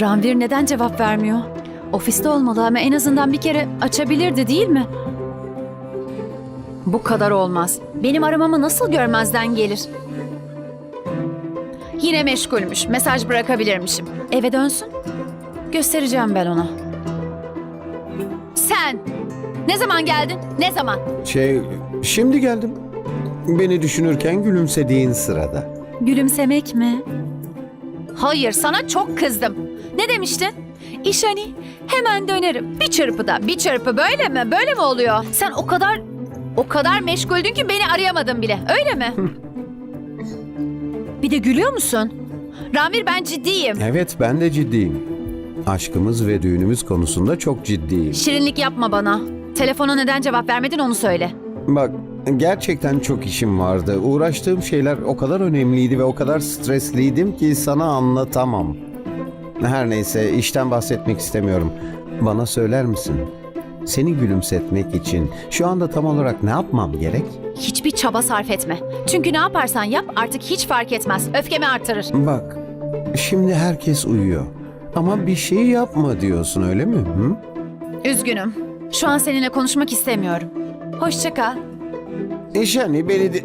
Ranvir neden cevap vermiyor? Ofiste olmalı ama en azından bir kere açabilirdi değil mi? Bu kadar olmaz. Benim aramamı nasıl görmezden gelir? Yine meşgulmüş. Mesaj bırakabilirmişim. Eve dönsün. Göstereceğim ben ona. Sen! Ne zaman geldin? Ne zaman? Şey, şimdi geldim. Beni düşünürken gülümsediğin sırada. Gülümsemek mi? Hayır, sana çok kızdım. Ne demiştin? İş hani hemen dönerim. Bir çırpıda, bir çırpı böyle mi? Böyle mi oluyor? Sen o kadar o kadar meşguldün ki beni arayamadın bile. Öyle mi? bir de gülüyor musun? Ramir ben ciddiyim. Evet, ben de ciddiyim. Aşkımız ve düğünümüz konusunda çok ciddiyim. Şirinlik yapma bana. Telefona neden cevap vermedin onu söyle. Bak, gerçekten çok işim vardı. Uğraştığım şeyler o kadar önemliydi ve o kadar stresliydim ki sana anlatamam. Her neyse, işten bahsetmek istemiyorum. Bana söyler misin? Seni gülümsetmek için şu anda tam olarak ne yapmam gerek? Hiçbir çaba sarf etme. Çünkü ne yaparsan yap artık hiç fark etmez. Öfkemi artırır. Bak, şimdi herkes uyuyor. Ama bir şey yapma diyorsun öyle mi? Hı? Üzgünüm. Şu an seninle konuşmak istemiyorum. Hoşça kal. İşani beni de...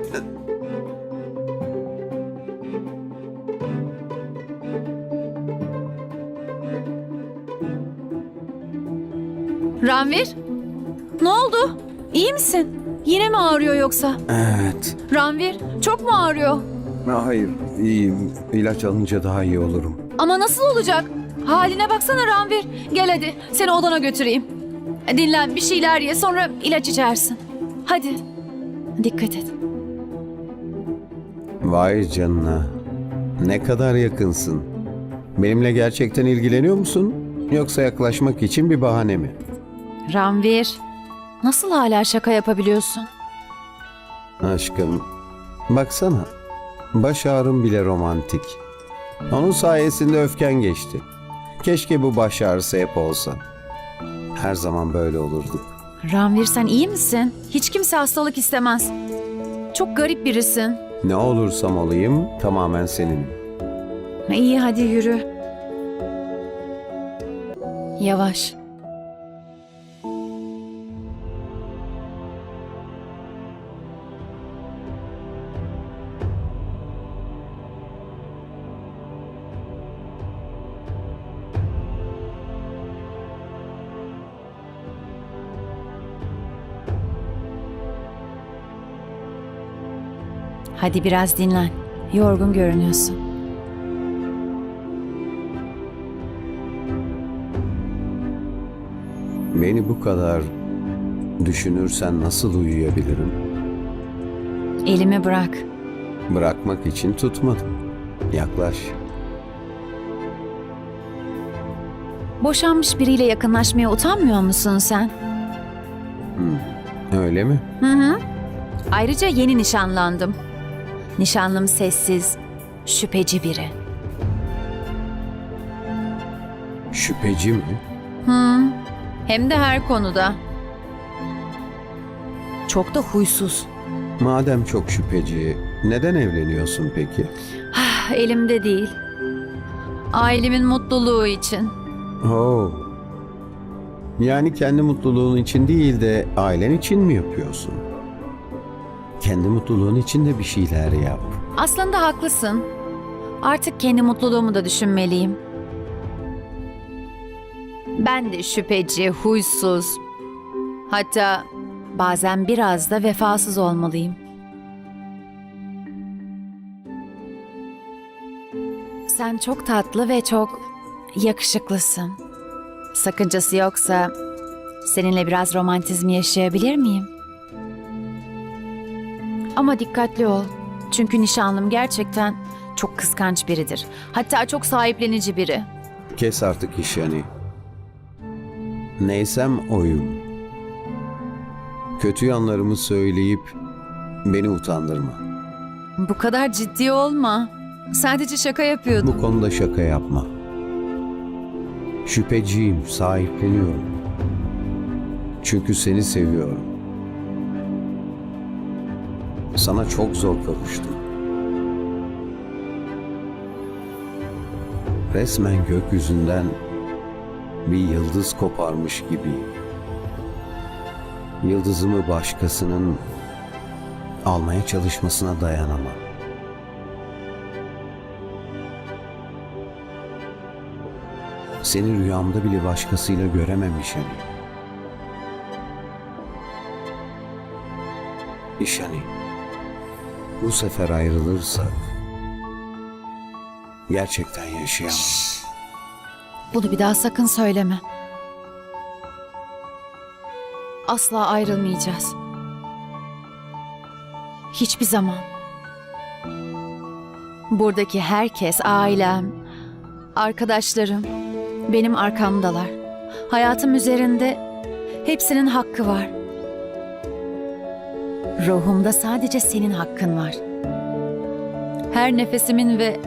Ranvir? Ne oldu? İyi misin? Yine mi ağrıyor yoksa? Evet. Ranvir, çok mu ağrıyor? Hayır, iyiyim. İlaç alınca daha iyi olurum. Ama nasıl olacak? Haline baksana Ranvir. Gel hadi, seni odana götüreyim. Dinlen, bir şeyler ye, sonra ilaç içersin. Hadi. Dikkat et. Vay canına. Ne kadar yakınsın. Benimle gerçekten ilgileniyor musun? Yoksa yaklaşmak için bir bahane mi? Ranvir, nasıl hala şaka yapabiliyorsun? Aşkım, baksana. Baş ağrım bile romantik. Onun sayesinde öfken geçti. Keşke bu baş ağrısı hep olsa. Her zaman böyle olurduk. Ranvir sen iyi misin? Hiç kimse hastalık istemez. Çok garip birisin. Ne olursam olayım tamamen senin. İyi hadi yürü. Yavaş. Hadi biraz dinlen. Yorgun görünüyorsun. Beni bu kadar düşünürsen nasıl uyuyabilirim? Elimi bırak. Bırakmak için tutmadım. Yaklaş. Boşanmış biriyle yakınlaşmaya utanmıyor musun sen? Öyle mi? Hı hı. Ayrıca yeni nişanlandım. Nişanlım sessiz, şüpheci biri. Şüpheci mi? Hı. Hem de her konuda. Çok da huysuz. Madem çok şüpheci, neden evleniyorsun peki? Ah, Elimde değil. Ailemin mutluluğu için. Oo. Yani kendi mutluluğun için değil de ailen için mi yapıyorsun? Kendi mutluluğun için de bir şeyler yap. Aslında haklısın. Artık kendi mutluluğumu da düşünmeliyim. Ben de şüpheci, huysuz. Hatta bazen biraz da vefasız olmalıyım. Sen çok tatlı ve çok yakışıklısın. Sakıncası yoksa seninle biraz romantizm yaşayabilir miyim? Ama dikkatli ol. Çünkü nişanlım gerçekten çok kıskanç biridir. Hatta çok sahiplenici biri. Kes artık iş yani. Neysem oyum. Kötü yanlarımı söyleyip beni utandırma. Bu kadar ciddi olma. Sadece şaka yapıyordum. Bu konuda şaka yapma. Şüpheciyim, sahipleniyorum. Çünkü seni seviyorum. Sana çok zor kavuştum. Resmen gökyüzünden bir yıldız koparmış gibi. Yıldızımı başkasının almaya çalışmasına dayanamam. Seni rüyamda bile başkasıyla görememiş hani. İş hani. Bu sefer ayrılırsak gerçekten yaşayamam. Bunu bir daha sakın söyleme. Asla ayrılmayacağız. Hiçbir zaman. Buradaki herkes, ailem, arkadaşlarım benim arkamdalar. Hayatım üzerinde hepsinin hakkı var. Ruhumda sadece senin hakkın var. Her nefesimin ve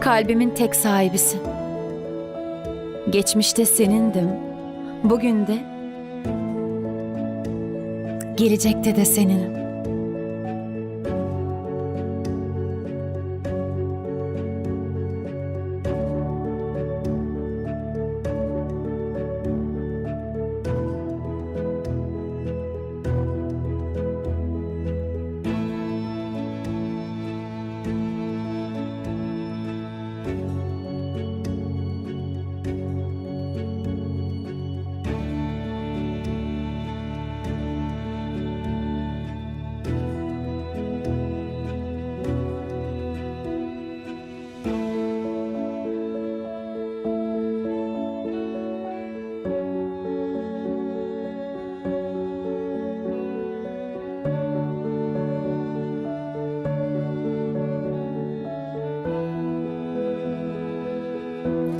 kalbimin tek sahibisin. Geçmişte senindim. Bugün de gelecekte de seninim.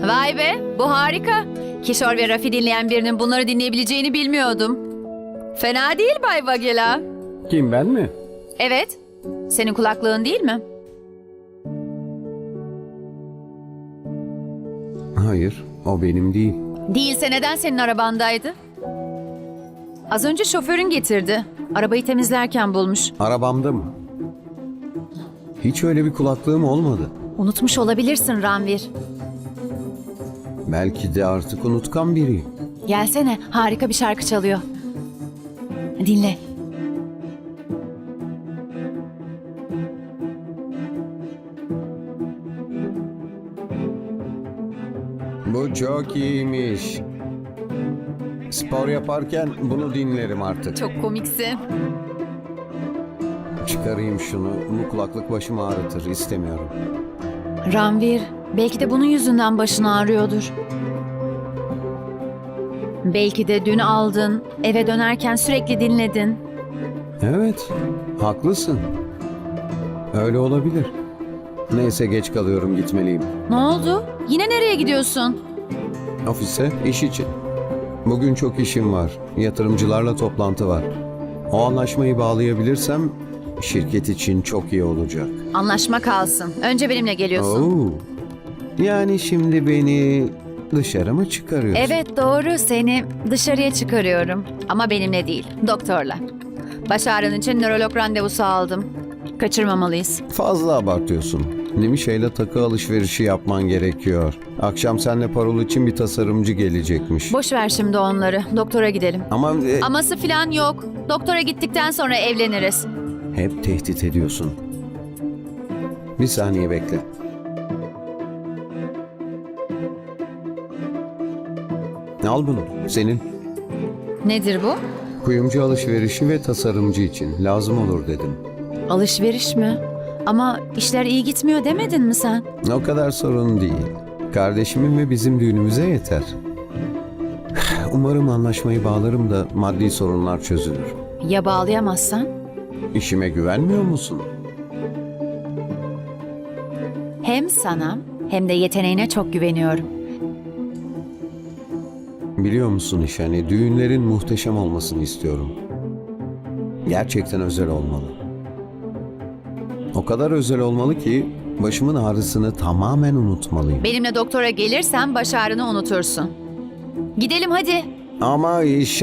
Vay be, bu harika. Kişor ve Rafi dinleyen birinin bunları dinleyebileceğini bilmiyordum. Fena değil Bay Vagela. Kim ben mi? Evet, senin kulaklığın değil mi? Hayır, o benim değil. Değilse neden senin arabandaydı? Az önce şoförün getirdi. Arabayı temizlerken bulmuş. Arabamda mı? Hiç öyle bir kulaklığım olmadı. Unutmuş olabilirsin Ranvir. Belki de artık unutkan biriyim. Gelsene, harika bir şarkı çalıyor. Dinle. Bu çok iyiymiş. Spor yaparken bunu dinlerim artık. Çok komiksin. Çıkarayım şunu. Bu kulaklık başımı ağrıtır. istemiyorum. Ranvir, belki de bunun yüzünden başın ağrıyordur. Belki de dün aldın, eve dönerken sürekli dinledin. Evet, haklısın. Öyle olabilir. Neyse geç kalıyorum gitmeliyim. Ne oldu? Yine nereye gidiyorsun? Ofise, iş için. Bugün çok işim var. Yatırımcılarla toplantı var. O anlaşmayı bağlayabilirsem şirket için çok iyi olacak. Anlaşma kalsın. Önce benimle geliyorsun. Oo. Yani şimdi beni dışarı mı çıkarıyorsun? Evet doğru seni dışarıya çıkarıyorum. Ama benimle değil, doktorla. Baş ağrın için nörolog randevusu aldım. Kaçırmamalıyız. Fazla abartıyorsun. Nimişa'yla takı alışverişi yapman gerekiyor. Akşam senle parol için bir tasarımcı gelecekmiş. Boş ver şimdi onları. Doktora gidelim. Ama e, Aması falan yok. Doktora gittikten sonra evleniriz. Hep tehdit ediyorsun. Bir saniye bekle. Al bunu. Senin. Nedir bu? Kuyumcu alışverişi ve tasarımcı için lazım olur dedim. Alışveriş mi? Ama işler iyi gitmiyor demedin mi sen? O kadar sorun değil. Kardeşimin ve bizim düğünümüze yeter. Umarım anlaşmayı bağlarım da maddi sorunlar çözülür. Ya bağlayamazsan? İşime güvenmiyor musun? Hem sana hem de yeteneğine çok güveniyorum. Biliyor musun iş hani düğünlerin muhteşem olmasını istiyorum. Gerçekten özel olmalı. O kadar özel olmalı ki başımın ağrısını tamamen unutmalıyım. Benimle doktora gelirsen baş ağrını unutursun. Gidelim hadi. Ama iş